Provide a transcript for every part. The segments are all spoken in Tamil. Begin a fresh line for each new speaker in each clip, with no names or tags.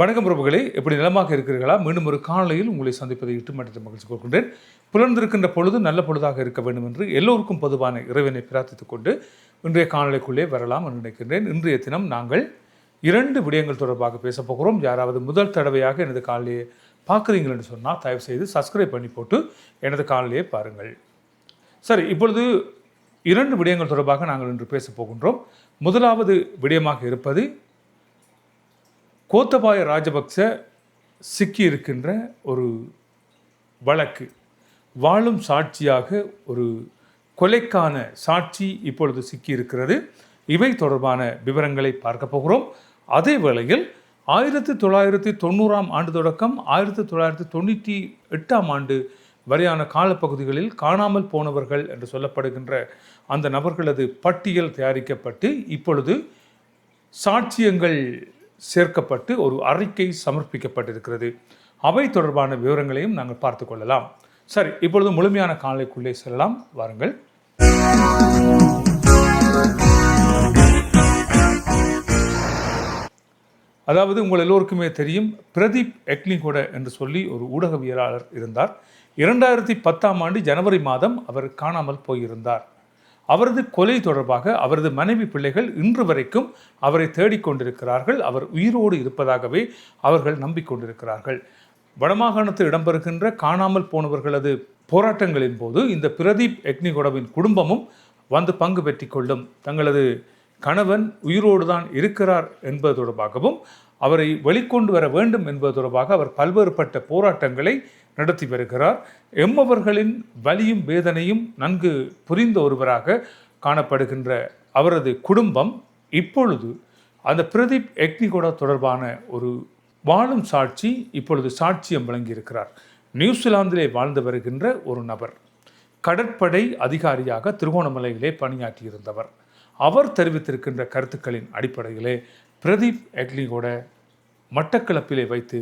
வணக்கம் பிரபுகளை எப்படி நிலமாக இருக்கிறீர்களா? மீண்டும் ஒரு காலையில் உங்களை சந்திப்பதை இட்டுமட்டத்தை மகிழ்ச்சி கொள்கின்றேன். புலர்ந்திருக்கின்ற பொழுது நல்ல பொழுதாக இருக்க வேண்டும் என்று எல்லோருக்கும் பொதுவான இறைவனை பிரார்த்தித்துக் கொண்டு இன்றைய காணொளிக்குள்ளே வரலாம் என்று நினைக்கின்றேன். இன்றைய தினம் நாங்கள் இரண்டு விடயங்கள் தொடர்பாக பேச போகிறோம். யாராவது முதல் தடவையாக எனது காலையை பார்க்குறீங்கள் என்று சொன்னால் தயவு செய்து சப்ஸ்கிரைப் பண்ணி போட்டு எனது காலையை பாருங்கள். சரி இப்பொழுது இரண்டு விடயங்கள் தொடர்பாக நாங்கள் இன்று பேச போகின்றோம். முதலாவது விடயமாக இருப்பது கோத்தபாய ராஜபக்ச சிக்கி இருக்கின்ற ஒரு வழக்கு. வாழும் சாட்சியாக ஒரு கொலைக்கான சாட்சி இப்பொழுது சிக்கி இருக்கிறது. இவை தொடர்பான விவரங்களை பார்க்க போகிறோம். அதே வேளையில் ஆயிரத்தி தொள்ளாயிரத்தி தொண்ணூறாம் ஆண்டு தொடக்கம் ஆயிரத்தி தொள்ளாயிரத்தி தொண்ணூற்றி எட்டாம் ஆண்டு வரையான காலப்பகுதிகளில் காணாமல் போனவர்கள் என்று சொல்லப்படுகின்ற அந்த நபர்களது பட்டியல் தயாரிக்கப்பட்டு இப்பொழுது சாட்சியங்கள் சேர்க்கப்பட்டு ஒரு அறிக்கை சமர்ப்பிக்கப்பட்டிருக்கிறது. அவை தொடர்பான விவரங்களையும் நாங்கள் பார்த்து கொள்ளலாம். சரி இப்பொழுது முழுமையான காலைக்குள்ளே செல்லலாம். வாருங்கள். அதாவது உங்கள் எல்லோருக்குமே தெரியும் பிரதீப் எக்லிங்கோட என்று சொல்லி ஒரு ஊடகவியலாளர் இருந்தார். இரண்டாயிரத்தி பத்தாம் ஆண்டு ஜனவரி மாதம் அவர் காணாமல் போயிருந்தார். அவரது கொலை தொடர்பாக அவரது மனைவி பிள்ளைகள் இன்று வரைக்கும் அவரை தேடிக்கொண்டிருக்கிறார்கள். அவர் உயிரோடு இருப்பதாகவே அவர்கள் நம்பிக்கொண்டிருக்கிறார்கள். வடமாகாணத்தில் இடம்பெறுகின்ற காணாமல் போனவர்களது போராட்டங்களின் போது இந்த பிரதீப் எக்னிகொடவின் குடும்பமும் வந்து பங்கு பெற்றிக்கொள்ளும் தங்களது கணவன் உயிரோடு தான் இருக்கிறார் என்பது தொடர்பாகவும் அவரை வெளிக்கொண்டு வர வேண்டும் என்பது தொடர்பாக அவர் பல்வேறுபட்ட போராட்டங்களை நடத்தி வருகிறார். எம்மவர்களின் வலியும் வேதனையும் நன்கு புரிந்த ஒருவராக காணப்படுகின்ற அவரது குடும்பம் இப்பொழுது அந்த பிரதீப் எக்னிகோடா தொடர்பான ஒரு வாழும் சாட்சி இப்பொழுது சாட்சியம் வழங்கியிருக்கிறார். நியூசிலாந்திலே வாழ்ந்து வருகின்ற ஒரு நபர். கடற்படை அதிகாரியாக திருகோணமலையிலே பணியாற்றியிருந்தவர். அவர் தெரிவித்திருக்கின்ற கருத்துக்களின் அடிப்படையிலே பிரதீப் எக்லிகோட மட்டக்களப்பிலே வைத்து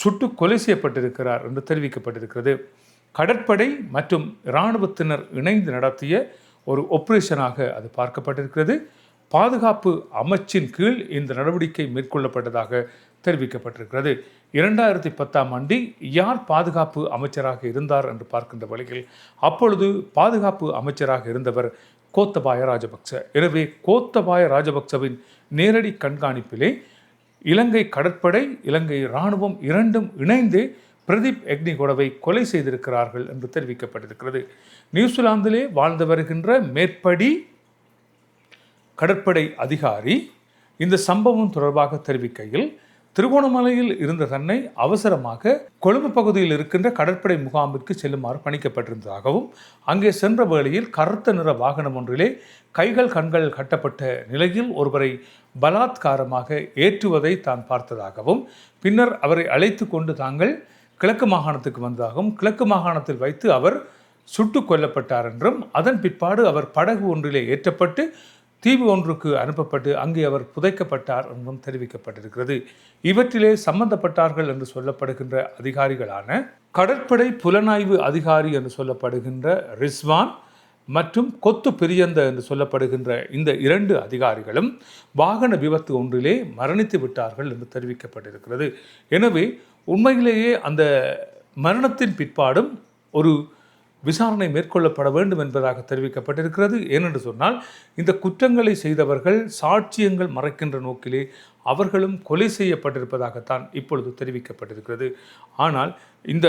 சுட்டு கொலை செய்யப்பட்டிருக்கிறார் என்று தெரிவிக்கப்பட்டிருக்கிறது. கடற்படை மற்றும் இராணுவத்தினர் இணைந்து நடத்திய ஒரு ஒப்ரேஷனாக அது பார்க்கப்பட்டிருக்கிறது. பாதுகாப்பு அமைச்சின் கீழ் இந்த நடவடிக்கை மேற்கொள்ளப்பட்டதாக தெரிவிக்கப்பட்டிருக்கிறது. இரண்டாயிரத்தி பத்தாம் ஆண்டு யார் பாதுகாப்பு அமைச்சராக இருந்தார் என்று பார்க்கின்ற வழியில் அப்பொழுது பாதுகாப்பு அமைச்சராக இருந்தவர் கோத்தபாய ராஜபக்ச. எனவே கோத்தபாய ராஜபக்சவின் நேரடி கண்காணிப்பிலே இலங்கை கடற்படை இலங்கை இராணுவம் இரண்டும் இணைந்து பிரதீப் எக்னிகோடவை கொலை செய்திருக்கிறார்கள் என்று தெரிவிக்கப்பட்டிருக்கிறது. நியூசிலாந்திலே வாழ்ந்து வருகின்ற மேற்படி கடற்படை அதிகாரி இந்த சம்பவம் தொடர்பாக தெரிவிக்கையில் திருகோணமலையில் இருந்த தன்னை அவசரமாக கொழும்பு பகுதியில் இருக்கின்ற கடற்படை முகாமிற்கு செல்லுமாறு பணிக்கப்பட்டிருந்ததாகவும் அங்கே சென்ற வேளையில் கருத்த நிற வாகனம் ஒன்றிலே கைகள் கண்கள் கட்டப்பட்ட நிலையில் ஒருவரை பலாத்காரமாக ஏற்றுவதை தான் பார்த்ததாகவும் பின்னர் அவரை அழைத்து கொண்டு தாங்கள் கிழக்கு மாகாணத்துக்கு வந்ததாகவும் கிழக்கு மாகாணத்தில் வைத்து அவர் சுட்டு கொல்லப்பட்டார் என்றும் அதன் பிற்பாடு அவர் படகு ஒன்றிலே ஏற்றப்பட்டு தீவு ஒன்றுக்கு அனுப்பப்பட்டு அங்கே அவர் புதைக்கப்பட்டார் என்றும் தெரிவிக்கப்பட்டிருக்கிறது. இவற்றிலே சம்பந்தப்பட்டார்கள் என்று சொல்லப்படுகின்ற அதிகாரிகளான கடற்படை புலனாய்வு அதிகாரி என்று சொல்லப்படுகின்ற ரிஸ்வான் மற்றும் கொத்து பிரியந்த என்று சொல்லப்படுகின்ற இந்த இரண்டு அதிகாரிகளும் வாகன விபத்து ஒன்றிலே மரணித்து விட்டார்கள் என்று தெரிவிக்கப்பட்டிருக்கிறது. எனவே உண்மையிலேயே அந்த மரணத்தின் பிற்பாடும் ஒரு விசாரணை மேற்கொள்ளப்பட வேண்டும் என்பதாக தெரிவிக்கப்பட்டிருக்கிறது. ஏனென்று சொன்னால் இந்த குற்றங்களை செய்தவர்கள் சாட்சியங்கள் மறைக்கின்ற நோக்கிலே அவர்களும் கொலை செய்யப்பட்டிருப்பதாகத்தான் இப்பொழுது தெரிவிக்கப்பட்டிருக்கிறது. ஆனால் இந்த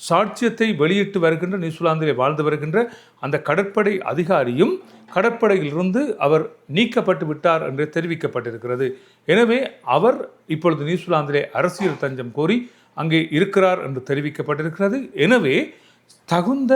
சாட்சியத்தை வெளியிட்டு வருகின்ற நியூசிலாந்திலே வாழ்ந்து வருகின்ற அந்த கடற்படை அதிகாரியும் கடற்படையிலிருந்து அவர் நீக்கப்பட்டு விட்டார் என்று தெரிவிக்கப்பட்டிருக்கிறது. எனவே அவர் இப்பொழுது நியூசிலாந்திலே அரசியல் தஞ்சம் கோரி அங்கே இருக்கிறார் என்று தெரிவிக்கப்பட்டிருக்கிறது. எனவே தகுந்த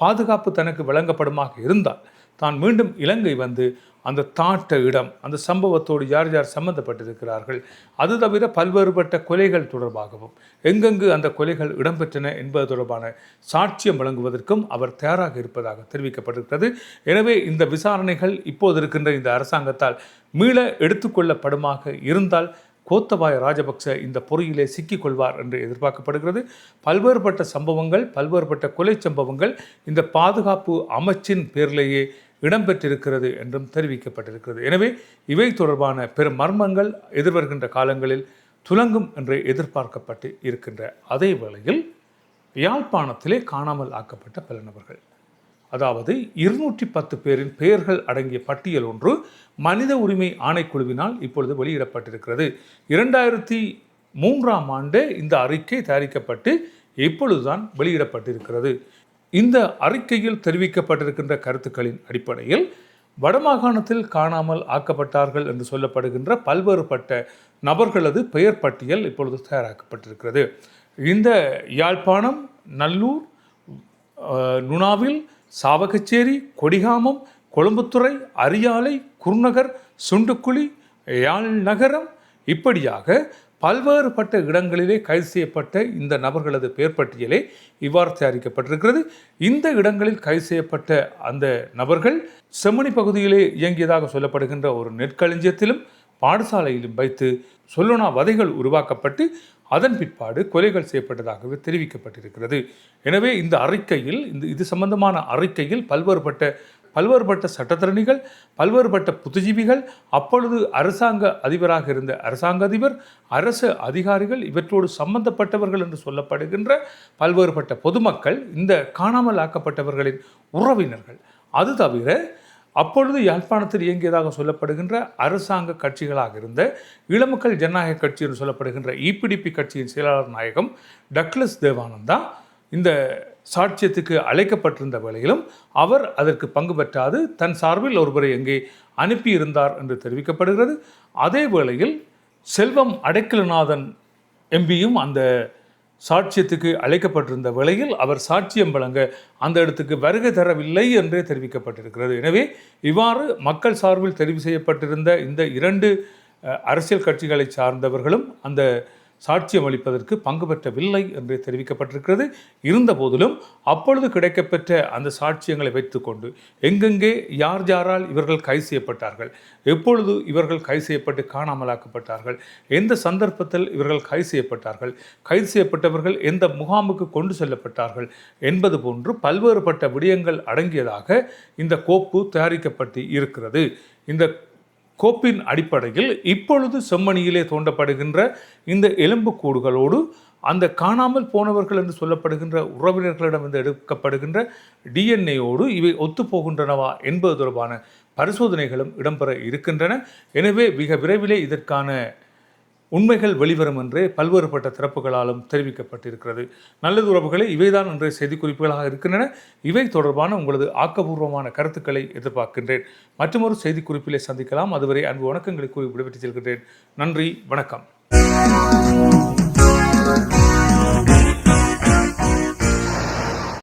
பாதுகாப்பு தனக்கு வழங்கப்படுமாக இருந்தால் தான் மீண்டும் இலங்கை வந்து அந்த தாட்ட இடம் அந்த சம்பவத்தோடு யார் யார் சம்பந்தப்பட்டிருக்கிறார்கள் அது தவிர பல்வேறுபட்ட கொலைகள் தொடர்பாகவும் எங்கெங்கு அந்த கொலைகள் இடம்பெற்றன என்பது தொடர்பான சாட்சியம் வழங்குவதற்கும் அவர் தயாராக இருப்பதாக தெரிவிக்கப்பட்டிருக்கிறது. எனவே இந்த விசாரணைகள் இப்போது இருக்கின்ற இந்த அரசாங்கத்தால் மீள எடுத்துக்கொள்ளப்படுமாக இருந்தால் கோத்தபாய ராஜபக்ச இந்த பொறியிலே சிக்கிக்கொள்வார் என்று எதிர்பார்க்கப்படுகிறது. பல்வேறுபட்ட சம்பவங்கள் பல்வேறுபட்ட கொலை சம்பவங்கள் இந்த பாதுகாப்பு அமைச்சின் பேரிலேயே இடம்பெற்றிருக்கிறது என்றும் தெரிவிக்கப்பட்டிருக்கிறது. எனவே இவை தொடர்பான பெரும் மர்மங்கள் எதிர்வருகின்ற காலங்களில் துலங்கும் என்று எதிர்பார்க்கப்பட்டு இருக்கின்ற அதே வேளையில் யாழ்ப்பாணத்திலே காணாமல் ஆக்கப்பட்ட பல நபர்கள். அதாவது இருநூற்றி பத்து பேரின் பெயர்கள் அடங்கிய பட்டியல் ஒன்று மனித உரிமை ஆணைக்குழுவினால் இப்பொழுது வெளியிடப்பட்டிருக்கிறது. இரண்டாயிரத்தி மூன்றாம் ஆண்டு இந்த அறிக்கை தயாரிக்கப்பட்டு இப்பொழுதுதான் வெளியிடப்பட்டிருக்கிறது. இந்த அறிக்கையில் தெரிவிக்கப்பட்டிருக்கின்ற கருத்துக்களின் அடிப்படையில் வடமாகாணத்தில் காணாமல் ஆக்கப்பட்டார்கள் என்று சொல்லப்படுகின்ற பல்வேறுபட்ட நபர்களது பெயர் பட்டியல் இப்பொழுது தயாராக்கப்பட்டிருக்கிறது. இந்த யாழ்ப்பாணம் நல்லூர் நுணாவில் சாவகச்சேரி கொடிகாமம் கொழும்புத்துறை அரியாலை குருநகர் சுண்டுக்குழி யாழ் நகரம் இப்படியாக பல்வேறுபட்ட இடங்களிலே கைது செய்யப்பட்ட இந்த நபர்களது பெயர் பட்டியலே இவ்வாறு தயாரிக்கப்பட்டிருக்கிறது. இந்த இடங்களில் கைது செய்யப்பட்ட அந்த நபர்கள் செம்மணி பகுதியிலே இயங்கியதாக சொல்லப்படுகின்ற ஒரு நெற்களஞ்சியத்திலும் பாடசாலையிலும் வைத்து சொல்லுனா வதைகள் உருவாக்கப்பட்டு அதன் பிற்பாடு கொலைகள் செய்யப்பட்டதாகவே தெரிவிக்கப்பட்டிருக்கிறது. எனவே இந்த அறிக்கையில் இந்த இது சம்பந்தமான அறிக்கையில் பல்வேறுபட்ட பல்வேறுபட்ட சட்டத்தரணிகள் பல்வேறுபட்ட புத்திஜீவிகள் அப்பொழுது அரசாங்க அதிபராக இருந்த அரசாங்க அதிபர் அரசு அதிகாரிகள் இவற்றோடு சம்பந்தப்பட்டவர்கள் என்று சொல்லப்படுகின்ற பல்வேறுபட்ட பொதுமக்கள் இந்த காணாமல் ஆக்கப்பட்டவர்களின் உறவினர்கள். அது தவிர அப்பொழுது யாழ்ப்பாணத்தில் இயங்கியதாக சொல்லப்படுகின்ற அரசாங்க கட்சிகளாக இருந்த இளமக்கள் ஜனநாயக கட்சி என்று சொல்லப்படுகின்ற இபிடிபி கட்சியின் செயலாளர் நாயகம் டக்ளஸ் தேவானந்தா இந்த சாட்சியத்துக்கு அழைக்கப்பட்டிருந்த வேளையிலும் அவர் அதற்கு பங்கு பெற்றாது. தன் சார்பில் ஒருவரை எங்கே அனுப்பியிருந்தார் என்று தெரிவிக்கப்படுகிறது. அதே வேளையில் செல்வம் அடைக்கலநாதன் எம்பியும் அந்த சாட்சியத்துக்கு அழைக்கப்பட்டிருந்த வேளையில் அவர் சாட்சியம் வழங்க அந்த இடத்துக்கு வருகை தரவில்லை என்றே தெரிவிக்கப்பட்டிருக்கிறது. எனவே இவ்வாறு மக்கள் சார்பில் தெரிவு செய்யப்பட்டிருந்த இந்த இரண்டு அரசியல் கட்சிகளை சார்ந்தவர்களும் அந்த சாட்சியம் அளிப்பதற்கு பங்கு பெற்றவில்லை என்று தெரிவிக்கப்பட்டிருக்கிறது. இருந்த போதிலும் அப்பொழுது கிடைக்கப்பெற்ற அந்த சாட்சியங்களை வைத்துக்கொண்டு எங்கெங்கே யார் யாரால் இவர்கள் கைது செய்யப்பட்டார்கள் எப்பொழுது இவர்கள் கைது செய்யப்பட்டு காணாமலாக்கப்பட்டார்கள் எந்த சந்தர்ப்பத்தில் இவர்கள் கைது செய்யப்பட்டார்கள் கைது செய்யப்பட்டவர்கள் எந்த முகாமுக்கு கொண்டு செல்லப்பட்டார்கள் என்பது போன்று பல்வேறுபட்ட விடயங்கள் அடங்கியதாக இந்த கோப்பு தயாரிக்கப்பட்டு இருக்கிறது. இந்த கோப்பின் அடிப்படையில் இப்பொழுது செம்மணியிலே தோண்டப்படுகின்ற இந்த எலும்புக்கூடுகளோடு அந்த காணாமல் போனவர்கள் என்று சொல்லப்படுகின்ற உறவினர்களிடமிருந்து எடுக்கப்படுகின்ற டிஎன்ஏயோடு இவை ஒத்துப்போகின்றனவா என்பது தொடர்பான பரிசோதனைகளும் இடம்பெற இருக்கின்றன. எனவே மிக விரைவிலே இதற்கான உண்மைகள் வெளிவரும் என்றே பல்வேறுபட்ட தரப்புகளாலும் தெரிவிக்கப்பட்டிருக்கிறது. நல்லது உறவுகளை இவைதான் இன்றைய செய்திக்குறிப்புகளாக இருக்கின்றன. இவை தொடர்பான உங்களது ஆக்கபூர்வமான கருத்துக்களை எதிர்பார்க்கின்றேன். மற்றொரு செய்திக்குறிப்பிலே சந்திக்கலாம். அதுவரை அன்பு வணக்கங்களை கூறி விடைபெற்று செல்கின்றேன். நன்றி வணக்கம்.